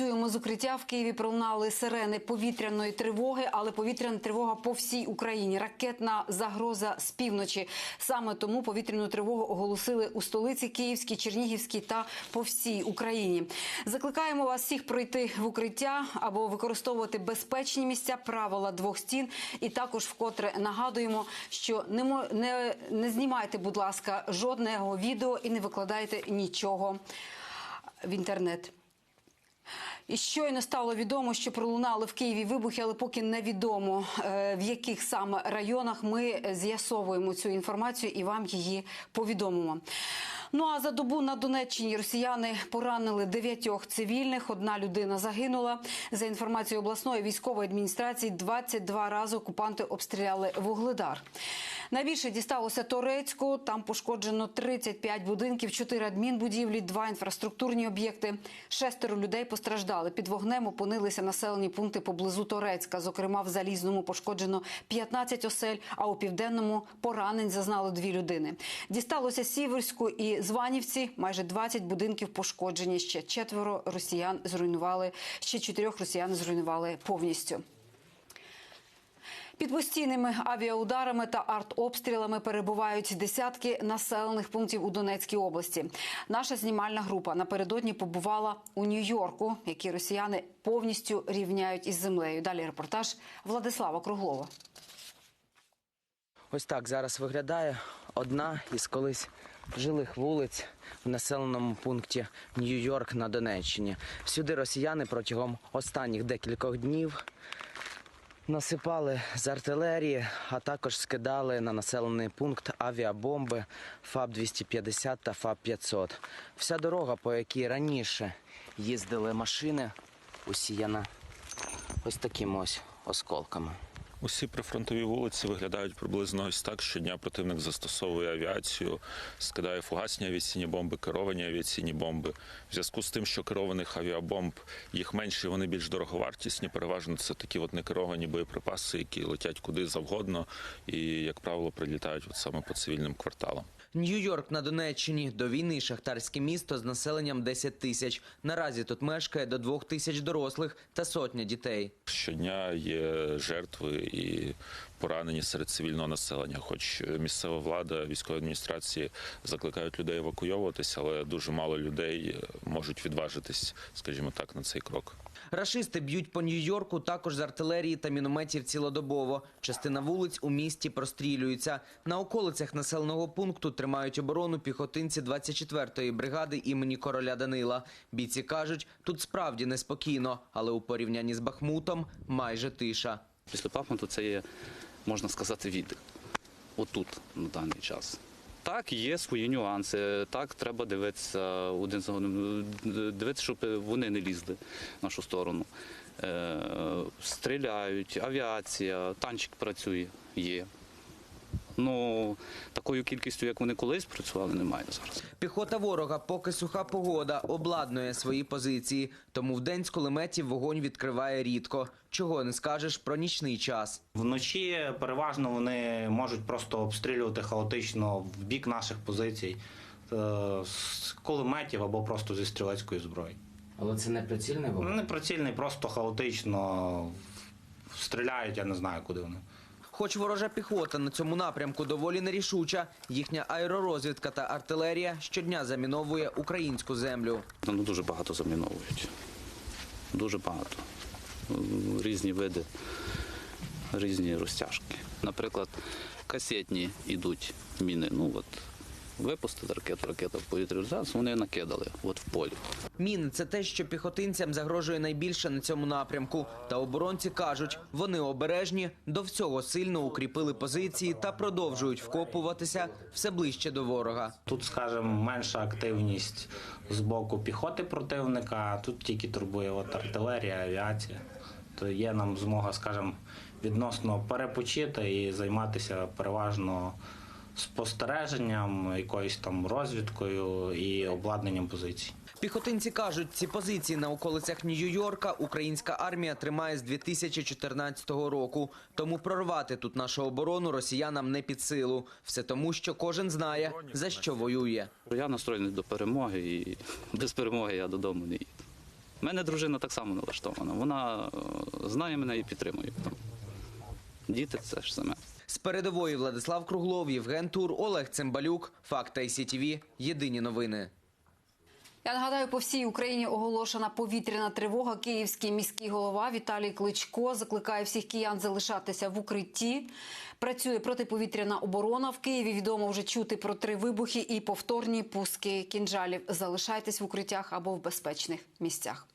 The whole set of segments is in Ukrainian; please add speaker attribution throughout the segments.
Speaker 1: Працюємо з укриття в Києві. Пролунали сирени повітряної тривоги, але повітряна тривога по всій Україні. Ракетна загроза з півночі. Саме тому повітряну тривогу оголосили у столиці Київській, Чернігівській та по всій Україні. Закликаємо вас всіх пройти в укриття або використовувати безпечні місця, правила двох стін. І також вкотре нагадуємо, що не не, не знімайте, будь ласка, жодного відео і не викладайте нічого в інтернет. І щойно стало відомо, що пролунали в Києві вибухи, але поки невідомо е, в яких саме районах ми з'ясовуємо цю інформацію і вам її повідомимо. Ну а за добу на Донеччині росіяни поранили дев'ятьох цивільних. Одна людина загинула. За інформацією обласної військової адміністрації, 22 рази окупанти обстріляли вугледар. Найбільше дісталося Торецьку. Там пошкоджено 35 будинків, 4 адмінбудівлі, 2 інфраструктурні об'єкти. Шестеро людей постраждали. Під вогнем опинилися населені пункти поблизу Торецька. Зокрема, в Залізному пошкоджено 15 осель, а у південному поранень зазнали дві людини. Дісталося Сіверську і Званівці. Майже 20 будинків пошкоджені. Ще четверо росіян зруйнували. Ще чотирьох росіян зруйнували повністю. Під постійними авіаударами та артобстрілами перебувають десятки населених пунктів у Донецькій області. Наша знімальна група напередодні побувала у Нью-Йорку, який росіяни повністю рівняють із землею. Далі репортаж Владислава Круглова.
Speaker 2: Ось так зараз виглядає одна із колись жилих вулиць в населеному пункті Нью-Йорк на Донеччині. Сюди росіяни протягом останніх декількох днів насипали з артилерії, а також скидали на населений пункт авіабомби ФАБ-250 та ФАБ-500. Вся дорога, по якій раніше їздили машини, усіяна ось такими ось осколками.
Speaker 3: Усі прифронтові вулиці виглядають приблизно ось так. Щодня противник застосовує авіацію, скидає фугасні авіаційні бомби, керовані авіаційні бомби. В зв'язку з тим, що керованих авіабомб їх менше, вони більш дороговартісні. Переважно це такі от некеровані боєприпаси, які летять куди завгодно, і, як правило, прилітають от саме по цивільним кварталам.
Speaker 2: Нью-Йорк на Донеччині до війни шахтарське місто з населенням 10 тисяч. Наразі тут мешкає до 2 тисяч дорослих та сотня дітей.
Speaker 3: Щодня є жертви і поранені серед цивільного населення. Хоч місцева влада, військові адміністрації закликають людей евакуйовуватися, але дуже мало людей можуть відважитись, скажімо так, на цей крок.
Speaker 2: Рашисти б'ють по Нью-Йорку також з артилерії та мінометів цілодобово. Частина вулиць у місті прострілюється. На околицях населеного пункту тримають оборону піхотинці 24-ї бригади імені короля Данила. Бійці кажуть, тут справді неспокійно, але у порівнянні з Бахмутом майже тиша.
Speaker 4: Після Бахмуту це є, можна сказати, віддих. Отут на даний час. Так, є свої нюанси. Так, треба дивитися один за одним, дивитися, щоб вони не лізли в нашу сторону. Е, стріляють, авіація, танчик працює, є. Ну, такою кількістю, як вони колись працювали, немає зараз.
Speaker 2: Піхота ворога, поки суха погода, обладнує свої позиції. Тому вдень з кулеметів вогонь відкриває рідко. Чого не скажеш про нічний час.
Speaker 5: Вночі переважно вони можуть просто обстрілювати хаотично в бік наших позицій е, з кулеметів або просто зі стрілецької зброї.
Speaker 2: Але це не прицільний
Speaker 5: Ну, Не прицільний, просто хаотично стріляють, я не знаю, куди вони.
Speaker 2: Хоч ворожа піхота на цьому напрямку доволі нерішуча, їхня аеророзвідка та артилерія щодня заміновує українську землю.
Speaker 4: Ну, дуже багато заміновують. Дуже багато. Різні види, різні розтяжки. Наприклад, касетні йдуть міни. Ну от випустили ракету, ракета в повітря, зараз вони накидали от в полі.
Speaker 2: Міни це те, що піхотинцям загрожує найбільше на цьому напрямку. Та оборонці кажуть, вони обережні, до всього сильно укріпили позиції та продовжують вкопуватися все ближче до ворога.
Speaker 5: Тут, скажімо, менша активність з боку піхоти противника, а тут тільки турбує от артилерія, авіація. То є нам змога, скажімо, відносно перепочити і займатися переважно спостереженням, якоюсь там розвідкою і обладнанням позицій.
Speaker 2: Піхотинці кажуть, ці позиції на околицях Нью-Йорка українська армія тримає з 2014 року. Тому прорвати тут нашу оборону росіянам не під силу. Все тому, що кожен знає, за що воює.
Speaker 4: Я настроєний до перемоги і без перемоги я додому не їду. У мене дружина так само налаштована. Вона е, знає мене і підтримує. Діти це ж саме.
Speaker 2: З передової Владислав Круглов, Євген Тур, Олег Цимбалюк. Факти ICTV. Єдині новини.
Speaker 1: Я нагадаю, по всій Україні оголошена повітряна тривога. Київський міський голова Віталій Кличко закликає всіх киян залишатися в укритті. Працює протиповітряна оборона. В Києві відомо вже чути про три вибухи і повторні пуски кінжалів. Залишайтесь в укриттях або в безпечних місцях.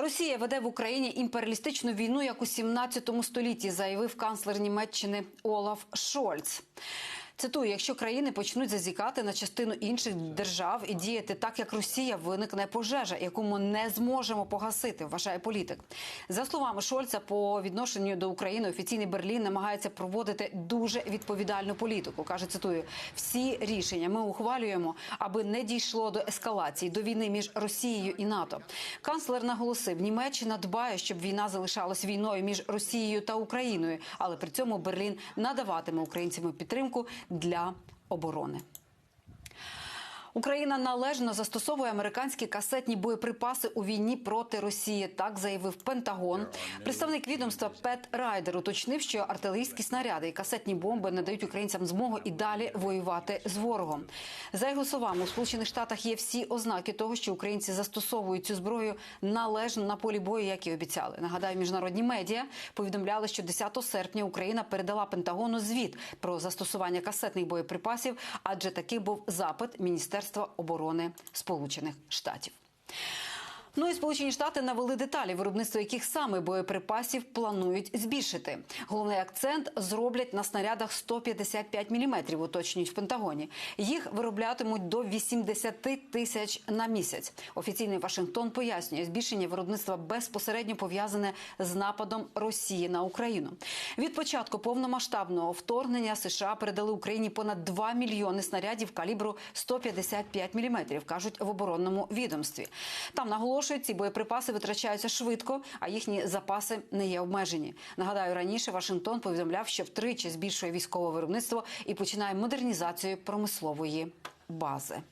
Speaker 1: Росія веде в Україні імперіалістичну війну як у 17 столітті, заявив канцлер Німеччини Олаф Шольц. Цитую, якщо країни почнуть зазікати на частину інших держав і діяти так, як Росія, виникне пожежа, яку ми не зможемо погасити, вважає політик. За словами Шольца, по відношенню до України офіційний Берлін намагається проводити дуже відповідальну політику. каже, цитую, всі рішення ми ухвалюємо, аби не дійшло до ескалації, до війни між Росією і НАТО. Канцлер наголосив, Німеччина дбає, щоб війна залишалась війною між Росією та Україною, але при цьому Берлін надаватиме українцям підтримку для оборони. Україна належно застосовує американські касетні боєприпаси у війні проти Росії. Так заявив Пентагон. Представник відомства Пет Райдер уточнив, що артилерійські снаряди і касетні бомби не дають українцям змогу і далі воювати з ворогом. За його словами, у Сполучених Штатах є всі ознаки того, що українці застосовують цю зброю належно на полі бою, як і обіцяли. Нагадаю, міжнародні медіа повідомляли, що 10 серпня Україна передала Пентагону звіт про застосування касетних боєприпасів, адже такий був запит Міністерства оборони Сполучених Штатів. Ну і Сполучені Штати навели деталі, виробництво яких саме боєприпасів планують збільшити. Головний акцент зроблять на снарядах 155 мм, уточнюють в Пентагоні. Їх вироблятимуть до 80 тисяч на місяць. Офіційний Вашингтон пояснює, збільшення виробництва безпосередньо пов'язане з нападом Росії на Україну. Від початку повномасштабного вторгнення США передали Україні понад 2 мільйони снарядів калібру 155 мм, кажуть в оборонному відомстві. Там наголошують, ці боєприпаси витрачаються швидко, а їхні запаси не є обмежені. Нагадаю, раніше Вашингтон повідомляв, що втричі збільшує військове виробництво і починає модернізацію промислової бази.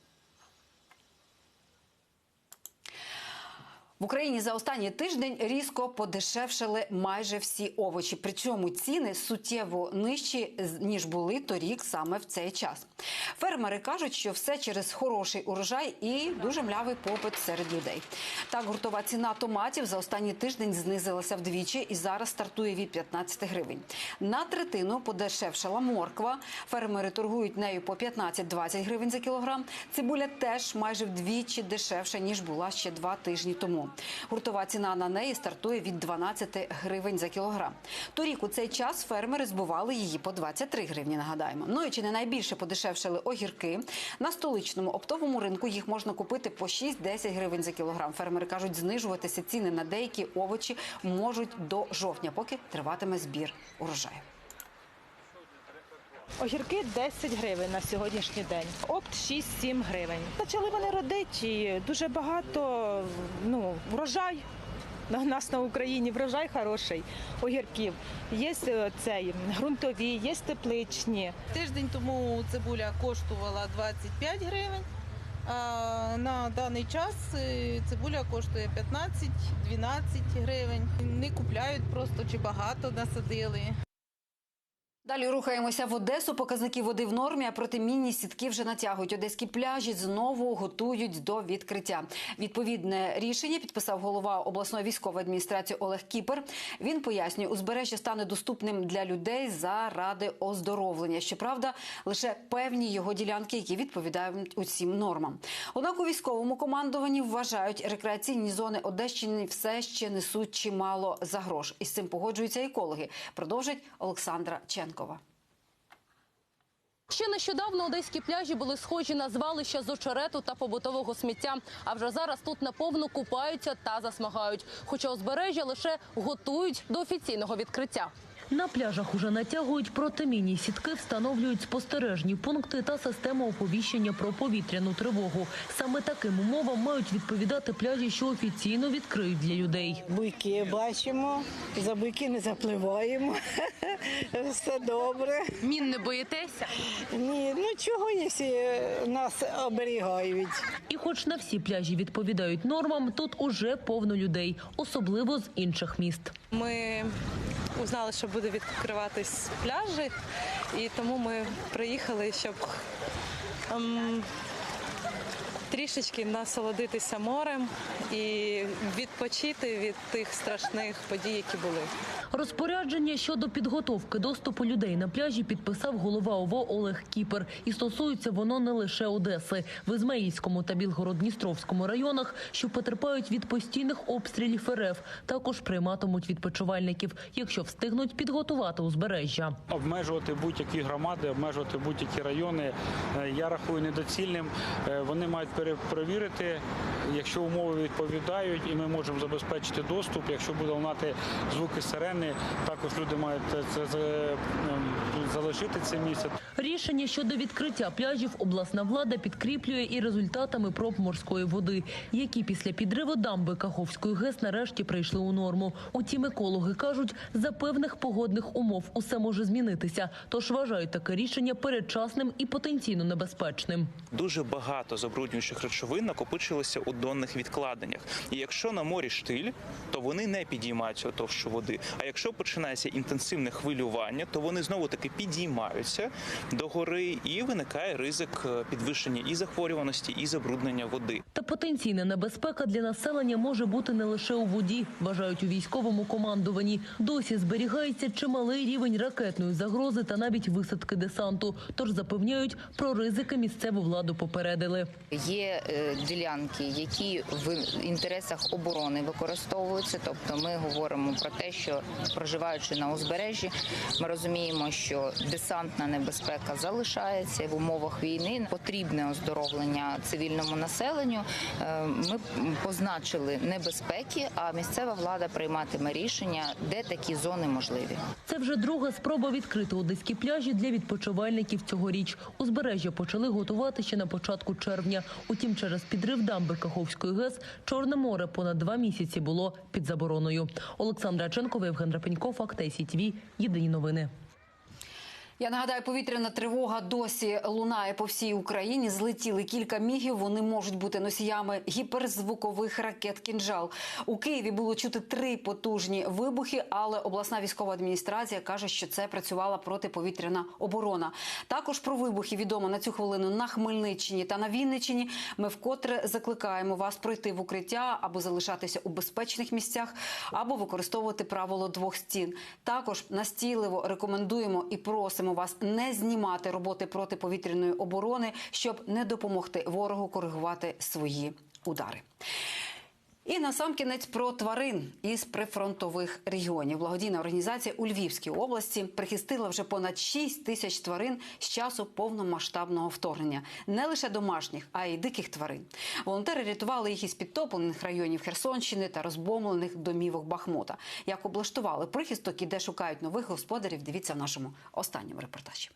Speaker 1: В Україні за останній тиждень різко подешевшали майже всі овочі. Причому ціни суттєво нижчі ніж були торік саме в цей час. Фермери кажуть, що все через хороший урожай і дуже млявий попит серед людей. Так, гуртова ціна томатів за останній тиждень знизилася вдвічі і зараз стартує від 15 гривень. На третину подешевшала морква. Фермери торгують нею по 15-20 гривень за кілограм. Цибуля теж майже вдвічі дешевша ніж була ще два тижні тому. Гуртова ціна на неї стартує від 12 гривень за кілограм. Торік у цей час фермери збували її по 23 гривні. Нагадаємо. Ну і чи не найбільше подешевшили огірки на столичному оптовому ринку. Їх можна купити по 6-10 гривень за кілограм. Фермери кажуть, знижуватися ціни на деякі овочі можуть до жовтня, поки триватиме збір урожаю.
Speaker 6: Огірки 10 гривень на сьогоднішній день. Опт 6-7 гривень. Почали вони родити і дуже багато ну, врожай. У нас на Україні врожай хороший огірків. Є е, цей ґрунтові, є тепличні.
Speaker 7: Тиждень тому цибуля коштувала 25 гривень. А на даний час е, цибуля коштує 15-12 гривень. Не купляють просто чи багато насадили.
Speaker 1: Далі рухаємося в Одесу. Показники води в нормі, а протимінні сітки вже натягують. Одеські пляжі знову готують до відкриття. Відповідне рішення підписав голова обласної військової адміністрації Олег Кіпер. Він пояснює, узбережжя стане доступним для людей заради оздоровлення. Щоправда, лише певні його ділянки, які відповідають усім нормам. Однак у військовому командуванні вважають, рекреаційні зони Одещини все ще несуть чимало загроз. Із цим погоджуються екологи. Продовжить Олександра Ченкова.
Speaker 8: Ще нещодавно одеські пляжі були схожі на звалища з очерету та побутового сміття. А вже зараз тут наповну купаються та засмагають. Хоча узбережжя лише готують до офіційного відкриття. На пляжах уже натягують протимінні сітки, встановлюють спостережні пункти та систему оповіщення про повітряну тривогу. Саме таким умовам мають відповідати пляжі, що офіційно відкриють для людей.
Speaker 9: Буйки бачимо, за буйки не запливаємо. Все добре.
Speaker 8: Мін не боїтеся?
Speaker 9: Ні, ну чого, якщо нас оберігають?
Speaker 8: І хоч на всі пляжі відповідають нормам, тут уже повно людей, особливо з інших міст.
Speaker 10: Ми узнали, що буде відкриватись пляжі, і тому ми приїхали, щоб ем, трішечки насолодитися морем і відпочити від тих страшних подій, які були.
Speaker 8: Розпорядження щодо підготовки доступу людей на пляжі підписав голова ОВО Олег Кіпер. І стосується воно не лише Одеси. В Ізмаїльському та Білгород-Дністровському районах, що потерпають від постійних обстрілів РФ, також прийматимуть відпочивальників, якщо встигнуть підготувати узбережжя.
Speaker 11: обмежувати будь-які громади, обмежувати будь-які райони. е, Я рахую недоцільним. Е, Вони мають пере- перевірити, якщо умови відповідають, і ми можемо забезпечити доступ. Якщо буде лунати звуки сирени, також люди мають це, це, це, ем, залишити це місце.
Speaker 8: Рішення щодо відкриття пляжів обласна влада підкріплює і результатами проб морської води, які після підриву дамби Каховської ГЕС нарешті прийшли у норму. Утім, екологи кажуть, за певних погодних умов усе може змінитися, тож вважають таке рішення передчасним і потенційно небезпечним.
Speaker 12: дуже багато забруднюючих речовин накопичилося у донних відкладеннях. І якщо на морі штиль, то вони не підіймаються товщу води. А якщо починається інтенсивне хвилювання, то вони знову таки підіймаються до гори, і виникає ризик е, підвищення і захворюваності, і забруднення води.
Speaker 8: Та потенційна небезпека для населення може бути не лише у воді, вважають у військовому командуванні. Досі зберігається чималий рівень ракетної загрози та навіть висадки десанту. Тож запевняють, про ризики місцеву владу попередили.
Speaker 13: Є е, ділянки, які в інтересах оборони використовуються. Тобто, ми говоримо про те, що проживаючи на узбережжі, ми розуміємо, що десантна небезпека залишається в умовах війни. Потрібне оздоровлення цивільному населенню. Е, Ми позначили небезпеки, а місцева влада прийматиме рішення, де такі зони можливі.
Speaker 8: Це вже друга спроба відкрити одеські пляжі для відпочивальників цьогоріч. Узбережжя почали готувати ще на початку червня. Утім, через підрив дамби Каховської ГЕС Чорне море понад два місяці було під забороною. Олександра Ченкова, Євген Рапенько, Факт ТСІ Єдині новини.
Speaker 1: Я нагадаю, повітряна тривога досі лунає по всій Україні. Злетіли кілька мігів. Вони можуть бути носіями гіперзвукових ракет «Кінжал». У Києві було чути три потужні вибухи, але обласна військова адміністрація каже, що це працювала протиповітряна оборона. Також про вибухи відомо на цю хвилину на Хмельниччині та на Вінниччині. Ми вкотре закликаємо вас пройти в укриття або залишатися у безпечних місцях, або використовувати правило двох стін. Також настійливо рекомендуємо і просимо вас не знімати роботи протиповітряної оборони, щоб не допомогти ворогу коригувати свої удари. І насамкінець про тварин із прифронтових регіонів. Благодійна організація у Львівській області прихистила вже понад 6 тисяч тварин з часу повномасштабного вторгнення. Не лише домашніх, а й диких тварин. Волонтери рятували їх із підтоплених районів Херсонщини та розбомлених домівок Бахмута. Як облаштували прихисток і де шукають нових господарів, дивіться в нашому останньому репортажі.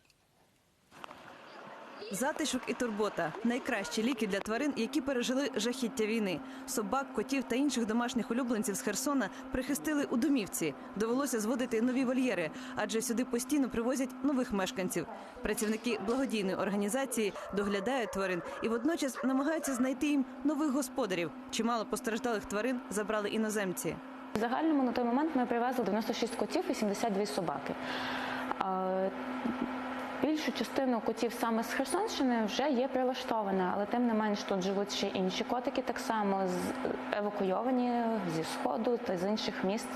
Speaker 14: Затишок і турбота найкращі ліки для тварин, які пережили жахіття війни. Собак, котів та інших домашніх улюбленців з Херсона прихистили у домівці. Довелося зводити нові вольєри, адже сюди постійно привозять нових мешканців. Працівники благодійної організації доглядають тварин і водночас намагаються знайти їм нових господарів. Чимало постраждалих тварин забрали іноземці.
Speaker 15: В загальному на той момент ми привезли 96 котів і 72 собаки. Е, Більшу частину котів саме з Херсонщини вже є прилаштована, але тим не менш тут живуть ще інші котики, так само з евакуйовані зі сходу та з інших міст,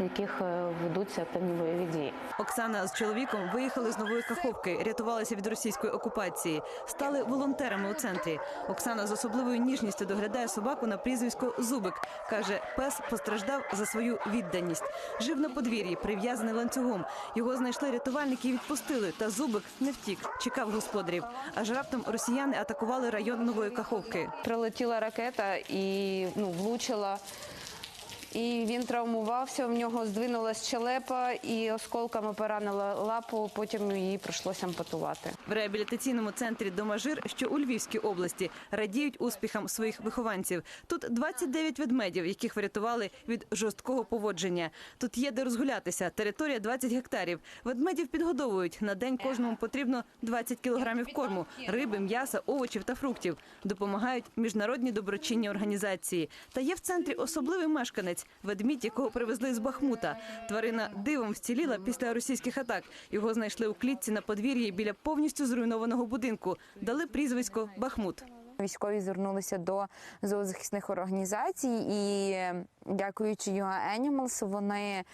Speaker 15: в яких е, ведуться певні бойові дії.
Speaker 14: Оксана з чоловіком виїхали з нової каховки, рятувалися від російської окупації, стали волонтерами у центрі. Оксана з особливою ніжністю доглядає собаку на прізвисько Зубик. каже, пес постраждав за свою відданість. Жив на подвір'ї, прив'язаний ланцюгом. Його знайшли рятувальники і відпустили. Та зубик не втік, чекав господарів. Аж раптом росіяни атакували район нової каховки.
Speaker 16: Прилетіла ракета і ну, влучила. І він травмувався. В нього здвинулась щелепа і осколками поранила лапу. Потім її прийшлося ампутувати.
Speaker 14: В реабілітаційному центрі Домажир, що у Львівській області, радіють успіхам своїх вихованців. Тут 29 ведмедів, яких врятували від жорсткого поводження. Тут є де розгулятися. Територія 20 гектарів. Ведмедів підгодовують. На день кожному потрібно 20 кілограмів корму, риби, м'яса, овочів та фруктів. Допомагають міжнародні доброчинні організації. Та є в центрі особливий мешканець ведмідь, якого привезли з Бахмута. Тварина дивом вціліла після російських атак. Його знайшли у клітці на подвір'ї біля повністю зруйнованого будинку. Дали прізвисько Бахмут.
Speaker 17: Військові звернулися до зоозахисних організацій, і дякуючи UA Animals, вони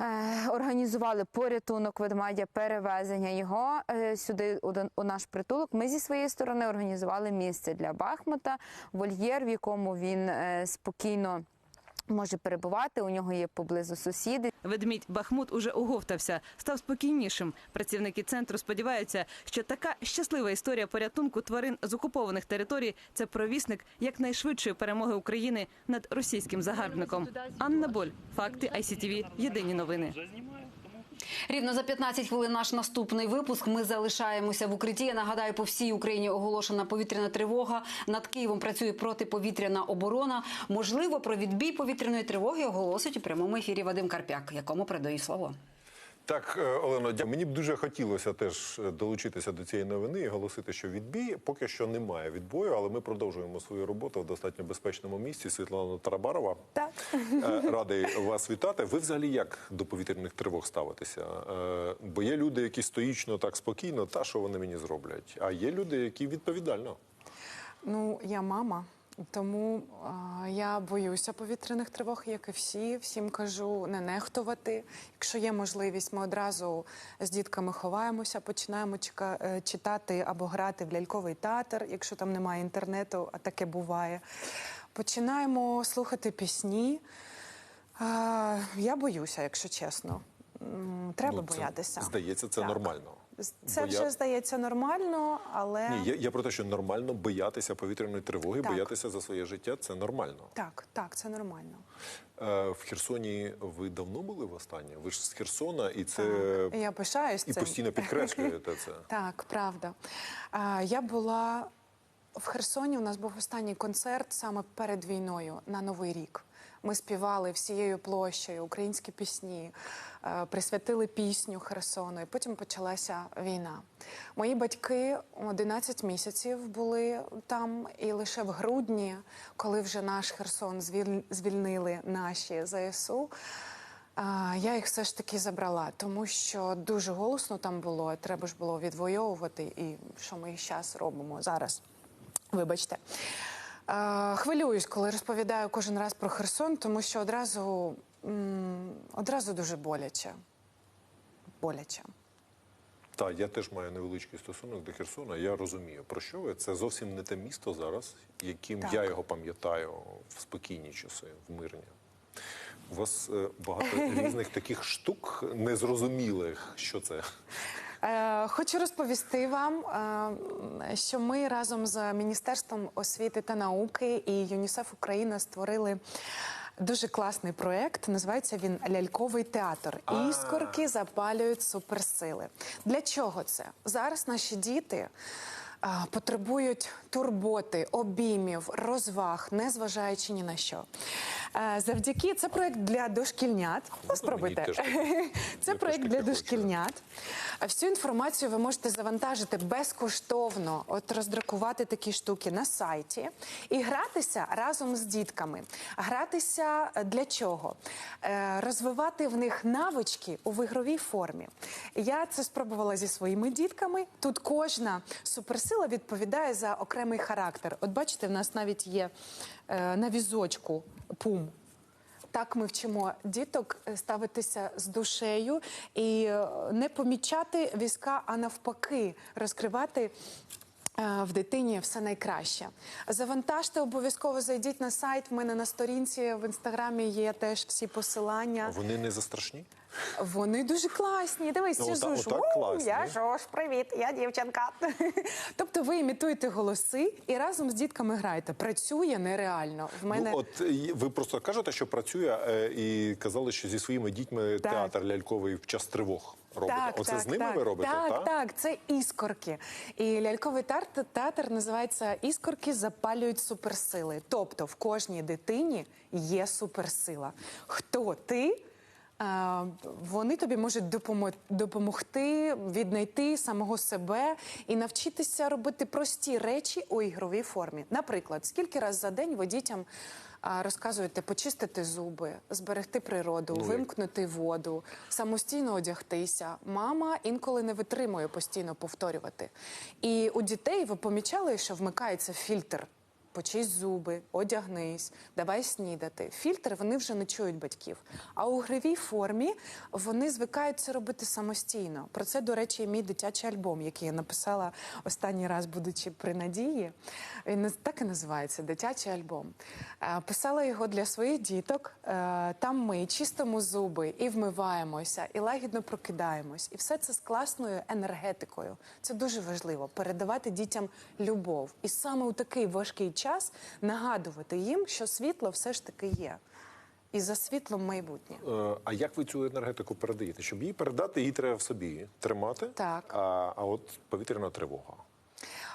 Speaker 17: е, організували порятунок ведмедя, перевезення його е, сюди у, наш притулок. Ми зі своєї сторони організували місце для Бахмута, вольєр, в якому він е, спокійно може перебувати. У нього є поблизу сусіди.
Speaker 14: Ведмідь Бахмут уже оговтався, став спокійнішим. Працівники центру сподіваються, що така щаслива історія порятунку тварин з окупованих територій це провісник якнайшвидшої перемоги України над російським загарбником. Анна Боль, факти ICTV, Єдині новини.
Speaker 1: Рівно за 15 хвилин наш наступний випуск. Ми залишаємося в укритті. Я нагадаю, по всій Україні оголошена повітряна тривога. Над Києвом працює протиповітряна оборона. Можливо, про відбій повітряної тривоги оголосить у прямому ефірі Вадим Карпяк, якому передаю слово.
Speaker 18: Так, е, Олено, дя- мені б дуже хотілося теж е, долучитися до цієї новини і оголосити, що відбій поки що немає відбою, але ми продовжуємо свою роботу в достатньо безпечному місці. Світлана Тарабарова.
Speaker 17: Так.
Speaker 18: Е, Радий вас вітати. Ви взагалі як до повітряних тривог ставитеся? Бо є люди, які стоїчно так спокійно, та що вони мені зроблять. А є люди, які відповідально.
Speaker 19: Ну, я мама, тому а, я боюся повітряних тривог, як і всі. Всім кажу не нехтувати. Якщо є можливість, ми одразу з дітками ховаємося, починаємо чека- е, читати або грати в ляльковий театр, якщо там немає інтернету, а таке буває. Починаємо слухати пісні. А, я боюся, якщо чесно. Треба
Speaker 18: Ну, це,
Speaker 19: боятися.
Speaker 18: Здається, це
Speaker 19: Так.
Speaker 18: нормально.
Speaker 19: Це
Speaker 18: Боя-
Speaker 19: вже здається нормально, але
Speaker 18: Ні, я, я про те, що нормально боятися повітряної тривоги,
Speaker 19: Так.
Speaker 18: боятися за своє життя це нормально.
Speaker 19: так, так, це нормально.
Speaker 18: Е, В Херсоні ви давно були в останнє? Ви ж з Херсона, і це
Speaker 19: Так, я пишаюсь
Speaker 18: і
Speaker 19: цим.
Speaker 18: постійно підкреслюєте це.
Speaker 19: Так, правда. А, Я була в Херсоні. У нас був останній концерт саме перед війною на Новий рік. Ми співали всією площею українські пісні, е, присвятили пісню Херсону. І потім почалася війна. Мої батьки 11 місяців були там, і лише в грудні, коли вже наш Херсон звільнили наші ЗСУ. Я їх все ж таки забрала, тому що дуже голосно там було. Треба ж було відвоювати, і що ми зараз робимо зараз. Вибачте. Хвилююсь, коли розповідаю кожен раз про Херсон, тому що одразу, одразу дуже боляче. Боляче.
Speaker 18: Так, я теж маю невеличкий стосунок до Херсона. Я розумію, про що ви. Це зовсім не те місто зараз, яким
Speaker 19: Так.
Speaker 18: я його пам'ятаю в спокійні часи, в мирні. У вас е, багато різних таких штук незрозумілих. Що це?
Speaker 19: Е, Хочу розповісти вам, е, що ми разом з Міністерством освіти та науки і ЮНІСЕФ Україна створили. Дуже класний проект. Називається він Ляльковий театр. Іскорки запалюють суперсили. Для чого це? Зараз наші діти потребують турботи, обіймів, розваг, незважаючи ні на що. Е, Завдяки це проект для дошкільнят. Ну, Спробуйте. Це проект для дошкільнят. Всю інформацію ви можете завантажити безкоштовно, от роздрукувати такі штуки на сайті і гратися разом з дітками. Гратися е, для чого? Е, Розвивати в них навички у ігровій формі. Я це спробувала зі своїми дітками. Тут кожна суперсила відповідає за окремий характер. От бачите, в нас навіть є е, на візочку пум. Так ми вчимо діток е, ставитися з душею і е, не помічати візка, а навпаки, розкривати. е, В дитині все найкраще. Завантажте обов'язково зайдіть на сайт. В мене на сторінці в інстаграмі є теж всі посилання.
Speaker 18: Вони не застрашні?
Speaker 19: Вони дуже класні. Дивись,
Speaker 18: Ну,
Speaker 19: жуж.
Speaker 18: класні.
Speaker 19: Я Жош, привіт, я дівчинка. тобто ви імітуєте голоси і разом з дітками граєте. Працює нереально. В мене
Speaker 18: Ну, от ви просто кажете, що працює, е, і казали, що зі своїми дітьми
Speaker 19: Так.
Speaker 18: театр ляльковий в час тривог робите.
Speaker 19: Так,
Speaker 18: Оце
Speaker 19: так,
Speaker 18: з ними
Speaker 19: так,
Speaker 18: ви робите,
Speaker 19: так?
Speaker 18: так?
Speaker 19: Так, це іскорки. І ляльковий театр, театр називається Іскорки запалюють суперсили. Тобто в кожній дитині є суперсила. Хто ти? А, Вони тобі можуть допомо- допомогти віднайти самого себе і навчитися робити прості речі у ігровій формі. Наприклад, скільки раз за день ви дітям розказуєте почистити зуби, зберегти природу,
Speaker 18: Ну,
Speaker 19: вимкнути воду, самостійно одягтися. Мама інколи не витримує постійно повторювати. І у дітей ви помічали, що вмикається фільтр. Почисть зуби, одягнись, давай снідати. Фільтри вони вже не чують батьків. А у гривій формі вони звикають це робити самостійно. Про це, до речі, мій дитячий альбом, який я написала останній раз, будучи при надії. Він так і називається Дитячий альбом. Е, Писала його для своїх діток. Е, Там ми чистимо зуби і вмиваємося, і лагідно прокидаємось. І все це з класною енергетикою. Це дуже важливо передавати дітям любов. І саме у такий важкий час нагадувати їм, що світло все ж таки є. І за світлом майбутнє.
Speaker 18: Е, А як ви цю енергетику передаєте? Щоб її передати, її треба в собі тримати.
Speaker 19: Так.
Speaker 18: А, а от повітряна тривога.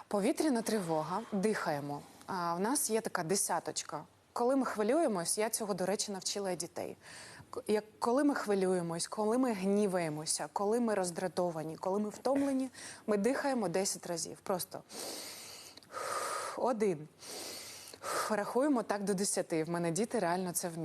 Speaker 19: Повітряна тривога, дихаємо. А в нас є така десяточка. Коли ми хвилюємось, я цього, до речі, навчила і дітей. Як коли ми хвилюємось, коли ми гніваємося, коли ми роздратовані, коли ми втомлені, ми дихаємо 10 разів. Просто один. Рахуємо так до 10. В мене діти реально це вміють.